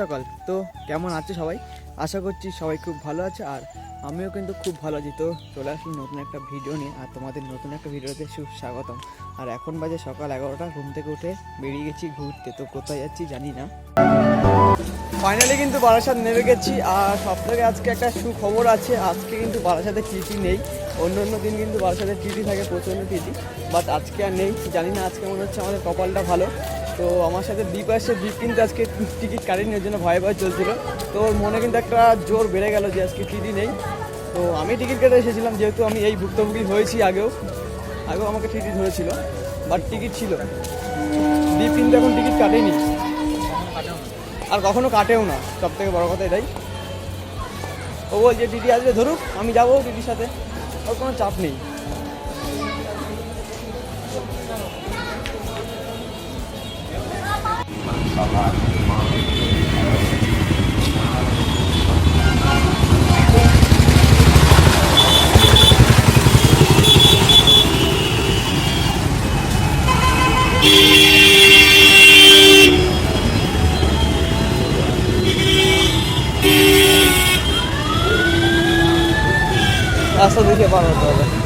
সকাল। তো কেমন আছে সবাই? আশা করছি সবাই খুব ভালো আছে আর আমিও কিন্তু খুব ভালো আছি। তো চলে আসলাম নতুন একটা ভিডিও নিয়ে আর তোমাদের নতুন একটা ভিডিওতে সুস্বাগতম। আর এখন বাজে সকাল এগারোটা, ঘুম থেকে উঠে বেরিয়ে গেছি ঘুরতে। তো কোথায় যাচ্ছি জানি না। ফাইনালি কিন্তু বারাসাত নেমে গেছি আর সব থেকে আজকে একটা সুখবর আছে, আজকে কিন্তু বারাসাতে টিটি নেই। অন্য অন্য দিন কিন্তু বারাসাতে টিটি থাকে, প্রচণ্ড টিটি বাট আজকে আর নেই, জানি না আজকে মনে হচ্ছে আমাদের কপালটা ভালো। তো আমার সাথে দ্বীপ আসছে। দ্বীপ কিন্তু আজকে টিকিট ওর জন্য ভয় ভয় চলছিল। তো ওর মনে কিন্তু একটা জোর বেড়ে গেল যে আজকে টিটি নেই। তো আমি টিকিট কেটে এসেছিলাম, যেহেতু আমি এই ভুক্তভোগী হয়েছি আগেও। আগেও আমাকে টিটি ধরেছিল, বাট টিকিট ছিল। দ্বীপ কিন্তু এখন টিকিট কাটেনি। আর কখনো কাটেও না সব থেকে বড় কথা এটাই। ও বলছে দিদি আসবে, ধরুক, আমি যাব দিদির সাথে। ওর কোনো চাপ নেই। রাস্তা দেখে পার হতে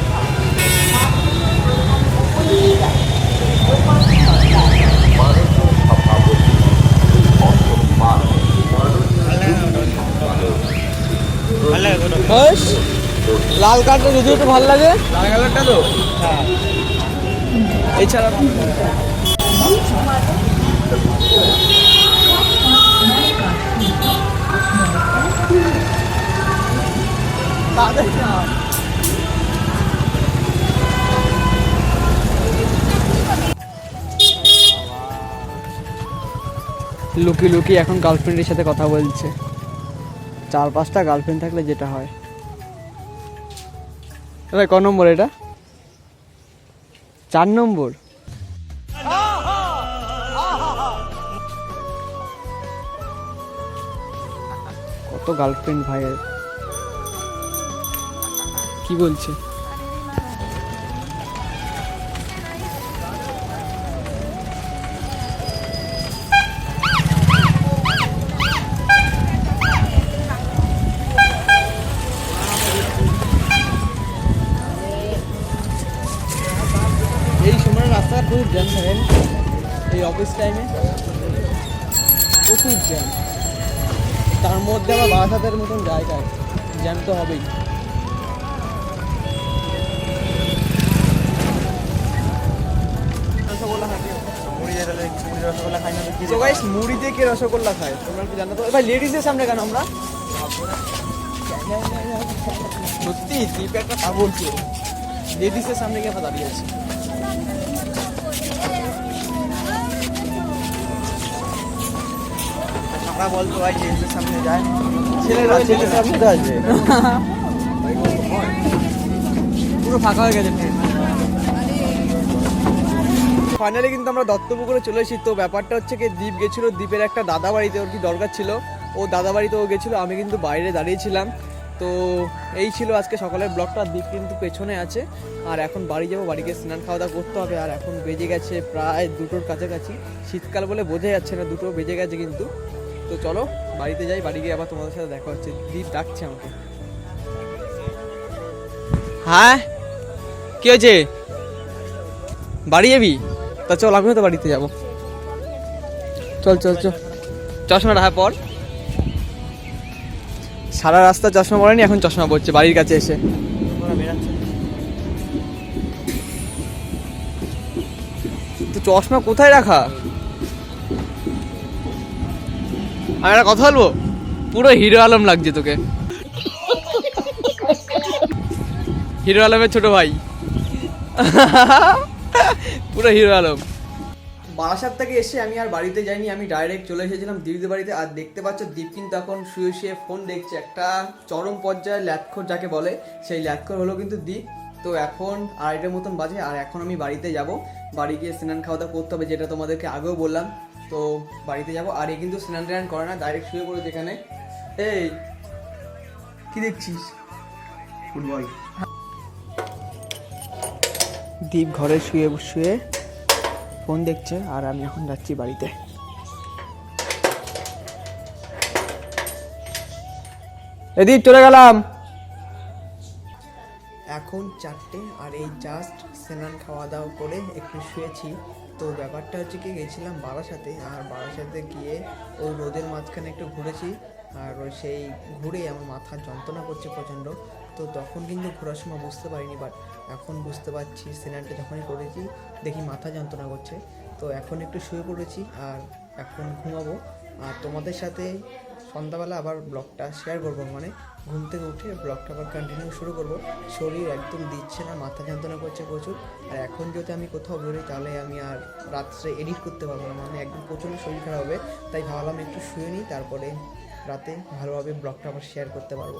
বেশ, লাল কার্ডটা যদি একটু ভালো লাগে। লাল কালারটা তো? হ্যাঁ। এছাড়া? লুকি লুকি এখন গার্লফ্রেন্ডের সাথে কথা বলছে। চার পাঁচটা গার্লফ্রেন্ড থাকলে যেটা হয়। এ ভাই ক নম্বর এটা? চার নম্বর? কত গার্লফ্রেন্ড ভাইয়ের? কি বলছে? জ্যাম থাকেন এই অফিস টাইমে প্রচুর জ্যাম তার মধ্যে আবার বারাসাতের মতন জায়গায় জ্যাম তো হবেই। মুড়ি কে রসগোল্লা খায়? তোমরা কি ভাই লেডিসের সামনে কেন আমরা? সত্যি একটা বলছে লেডিসের সামনে দাঁড়িয়ে আছি? আমরা বলতো ভাই লেডিসের সামনে যায়। ছেলেরা সামনে পুরো ফাঁকা হয়ে গেছে ট্রেন ফাইনালি কিন্তু আমরা দত্তপুকুরে চলে এসেছি। তো ব্যাপারটা হচ্ছে কি দ্বীপ গেছিল দ্বীপের একটা দাদা বাড়িতে ওর কি দরকার ছিল? ও দাদা বাড়িতে ও গেছিল আমি কিন্তু বাইরে দাঁড়িয়েছিলাম। তো এই ছিল আজকে সকালের ব্লগটা দ্বীপ কিন্তু পেছনে আছে। আর এখন বাড়ি যাব বাড়িকে স্নান খাওয়া দাওয়া করতে হবে। আর এখন বেজে গেছে প্রায় দুটোর কাছাকাছি। শীতকাল বলে বোঝা যাচ্ছে না দুটো বেজে গেছে কিন্তু। তো চলো বাড়িতে যাই বাড়ি গিয়ে আবার তোমাদের সাথে দেখা হচ্ছে। দ্বীপ ডাকছে আমাকে। হ্যাঁ? কি হয়েছে? বাড়ি যাবি? তা চল আমিও তো বাড়িতে যাব। চল চল চল। চশমাটা হ্যাঁ পর। সারা রাস্তা চশমা পড়েনি এখন চশমা পড়ছে বাড়ির কাছে এসে। তো চশমা কোথায় রাখা? আমি একটা কথা বলব? পুরো হিরো আলম লাগছে তোকে। হিরো আলমের ছোট ভাই। পুরো হিরো আলম। বারাসাত থেকে এসে আমি আর বাড়িতে যাইনি, আমি ডাইরেক্ট চলে এসেছিলাম দীপদের বাড়িতে। আর দেখতে পাচ্ছ, দীপ কিন্তু এখন শুয়ে শুয়ে ফোন দেখছে। একটা চরম পর্যায়ে ল্যাটখোর যাকে বলে, সেই ল্যাটখোর হলো কিন্তু দীপ। তো এখন আড়াইটার মতন বাজে, আর এখন আমি বাড়িতে যাব। বাড়ি গিয়ে স্নান খাওয়া দাওয়া করতে হবে, যেটা তোমাদেরকে আগেও বললাম। তো বাড়িতে যাব। আর এ কিন্তু স্নান ট্যান করে না ডাইরেক্ট শুয়ে পড়ে যেখানে এই কি দেখছিস? ফুটবল। দীপ ঘরে শুয়ে শুয়ে ফোন দেখছে আর আমি এখন যাচ্ছি বাড়িতে। এদিক চলে গেলাম। এখন চারটে আর এই জাস্ট স্নান খাওয়া দাওয়া করে একটু শুয়েছি। তো ব্যাপারটা হচ্ছে কি, গেছিলাম বারাসাতে আর বারাসাতে গিয়ে ও রোদের মাঝখানে একটু ঘুরেছি। আর সেই ঘুরে আমার মাথা যন্ত্রণা করছে প্রচণ্ড। তো তখন কিন্তু ঘোরার সময় বুঝতে পারিনি বাট এখন বুঝতে পারছি স্নানটা যখনই করেছি, দেখি মাথা যন্ত্রণা করছে। তো এখন একটু শুয়ে পড়েছি আর এখন ঘুমাবো। আর তোমাদের সাথে সন্ধ্যাবেলা আবার ব্লগটা শেয়ার করব মানে ঘুম থেকে উঠে ব্লগটা আবার কন্টিনিউ শুরু করব। শরীর একদম দিচ্ছে না, মাথা যন্ত্রণা করছে প্রচুর। আর এখন যদি আমি কোথাও বেরোই তাহলে আমি আর রাত্রে এডিট করতে পারব না মানে একদম প্রচণ্ড শরীর খারাপ হবে। তাই ভাবলাম একটু শুয়ে নিই, তারপরে রাতে ভালোভাবে ব্লগটা আবার শেয়ার করতে পারব।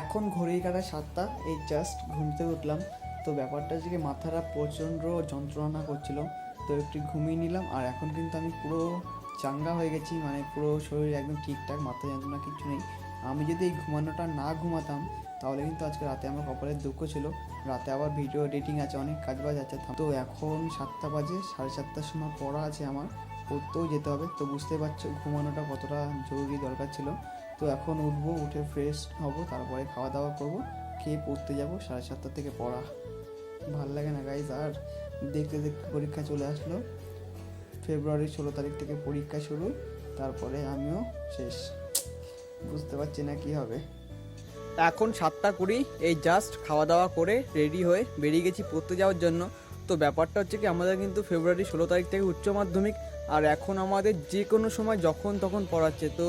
এখন ঘড়ির কাটা সাতটা, এই জাস্ট ঘুম থেকে উঠলাম। তো ব্যাপারটা হচ্ছে মাথাটা প্রচণ্ড যন্ত্রণা করছিল। তো একটু ঘুমিয়ে নিলাম, আর এখন কিন্তু আমি পুরো চাঙ্গা হয়ে গেছি মানে পুরো শরীর একদম ঠিকঠাক, মাথা যন্ত্রণা কিছু নেই। আমি যদি এই ঘুমানোটা না ঘুমাতাম, তাহলে কিন্তু আজকে রাতে আমার কপালের দুঃখ ছিল। রাতে আবার ভিডিও এডিটিং আছে, অনেক কাজ বাজ আছে। তো এখন সাতটা বাজে, সাড়ে সাতটার সময় পড়া আছে আমার, পড়তেও যেতে হবে। তো বুঝতে পারছ, ঘুমানোটা কতটা জরুরি দরকার ছিল। তো এখন উঠবো, উঠে ফ্রেশ হব, তারপরে খাওয়া দাওয়া করব, খেয়ে পড়তে যাব, সাড়ে সাতটা থেকে পড়া। ভালো লাগে না গাইজ আর দেখতে দেখতে পরীক্ষা চলে আসলো। ফেব্রুয়ারির ষোলো তারিখ থেকে পরীক্ষা শুরু, তারপরে আমিও শেষ। বুঝতে পারছি না কি হবে। এখন সাতটা কুড়ি, এই জাস্ট খাওয়া দাওয়া করে রেডি হয়ে বেরিয়ে গেছি পড়তে যাওয়ার জন্য। তো ব্যাপারটা হচ্ছে কি, আমাদের কিন্তু ফেব্রুয়ারি ষোলো তারিখ থেকে উচ্চ মাধ্যমিক, আর এখন আমাদের যে কোনো সময় যখন তখন পড়াচ্ছে। তো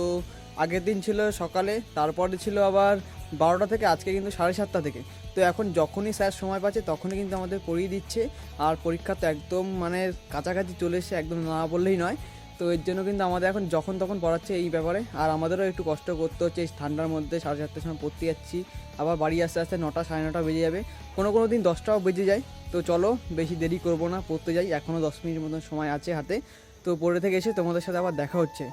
আগের দিন ছিল সকালে, তারপরে ছিল আবার বারোটা থেকে, আজকে কিন্তু সাড়ে সাতটা থেকে। তো এখন যখনই স্যার সময় পাচ্ছে তখনই কিন্তু আমাদের পড়িয়ে দিচ্ছে। আর পরীক্ষা তো একদম মানে কাছাকাছি চলে এসে একদম না বললেই নয়। তো এর জন্য কিন্তু আমাদের এখন যখন তখন পড়াচ্ছে এই ব্যাপারে। আর আমাদেরও একটু কষ্ট করতে হচ্ছে, এই ঠান্ডার মধ্যে সাড়ে চারটার সময় পড়তে যাচ্ছি। আবার বাড়ি আসতে আসতে নটা, সাড়ে নটা বেজে যাবে। কোনো কোনো দিন দশটাও বেজে যায়। তো চলো, বেশি দেরি করব না, পড়তে যাই। এখনও দশ মিনিট মতন সময় আছে হাতে। তো পড়ে থেকে এসে তোমাদের সাথে আবার দেখা হচ্ছে।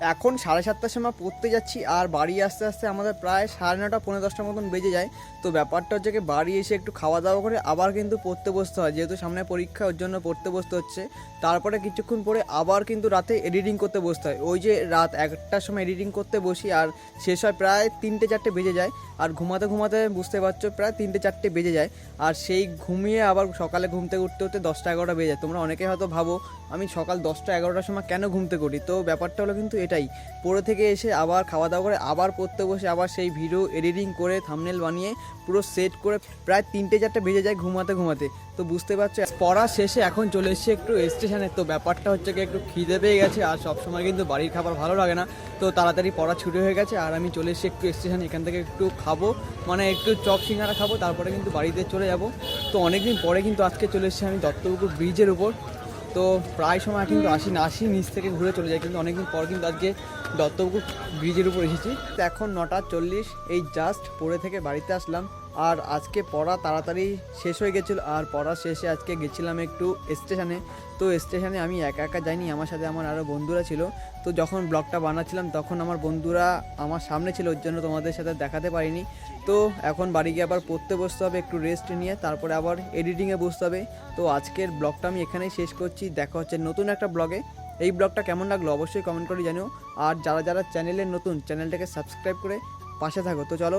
এখন সাড়ে সাতটার সময় পড়তে যাচ্ছি আর বাড়ি আসতে আসতে আমাদের প্রায় সাড়ে নটা পনেরো দশটার মতন বেজে যায়। তো ব্যাপারটা হচ্ছে কি, বাড়ি এসে একটু খাওয়া দাওয়া করে আবার কিন্তু পড়তে বসতে হয়। যেহেতু সামনে পরীক্ষা, ওর জন্য পড়তে বসতে হচ্ছে। তারপরে কিছুক্ষণ পরে আবার কিন্তু রাতে এডিটিং করতে বসতে হয়। ওই যে রাত একটার সময় এডিটিং করতে বসি আর শেষ হয় প্রায় তিনটে, চারটে বেজে যায়। আর ঘুমাতে ঘুমাতে বুঝতে পারছ প্রায় তিনটে, চারটে বেজে যায়। আর সেই ঘুমিয়ে আবার সকালে ঘুম থেকে উঠতে উঠতে দশটা, এগারোটা বেজে যায়। তোমরা অনেকে হয়তো ভাবো, আমি সকাল দশটা, এগারোটার সময় কেন ঘুমতে করি তো ব্যাপারটা হলো কিন্তু এটাই। পড়ে থেকে এসে আবার খাওয়া দাওয়া করে আবার পড়তে বসে আবার সেই ভিডিও এডিটিং করে থামনেল বানিয়ে পুরো সেট করে প্রায় তিনটে চারটে বেজে যায় ঘুমাতে ঘুমাতে। তো বুঝতে পারছ, পড়া শেষে এখন চলে এসেছি একটু স্টেশনে তো ব্যাপারটা হচ্ছে কি, একটু খিদে পেয়ে গেছে আর সবসময় কিন্তু বাড়ির খাবার ভালো লাগে না। তো তাড়াতাড়ি পড়া ছুটি হয়ে গেছে আর আমি চলে এসেছি একটু স্টেশনে এখান থেকে একটু খাব। মানে একটু চপ সিঙ্গারা খাব, তারপরে কিন্তু বাড়িতে চলে যাব। তো অনেকদিন পরে কিন্তু আজকে চলে এসেছি আমি দত্তপুকুর ব্রিজের উপর। তো প্রায় সময় কিন্তু আসি না, আসি নিচ থেকে ঘুরে চলে যাই, কিন্তু অনেকদিন পর কিন্তু আজকে দত্তপুকুর ব্রিজের উপর এসেছি। এখন নটা চল্লিশ, এই জাস্ট পড়ে থেকে বাড়িতে আসলাম। আর আজকে পড়া তাড়াতাড়ি শেষ হয়ে গেছিল, আর পড়া শেষে আজকে গেছিলাম একটু স্টেশনে। তো স্টেশনে আমি একা একা যাইনি, আমার সাথে আমার আরও বন্ধুরা ছিল। তো যখন ব্লগটা বানাচ্ছিলাম, তখন আমার বন্ধুরা আমার সামনে ছিল, ওর জন্য তোমাদের সাথে দেখাতে পারিনি। তো এখন বাড়ি গিয়ে আবার পড়তে বসতে হবে, একটু রেস্ট নিয়ে, তারপরে আবার এডিটিংয়ে বসতে হবে। তো আজকের ব্লগটা আমি এখানেই শেষ করছি, দেখা হচ্ছে নতুন একটা ব্লগে। এই ব্লগটা কেমন লাগল অবশ্যই কমেন্ট করে জানিও। আর যারা যারা চ্যানেলের নতুন চ্যানেলটাকে সাবস্ক্রাইব করে পাশে থাকো। তো চলো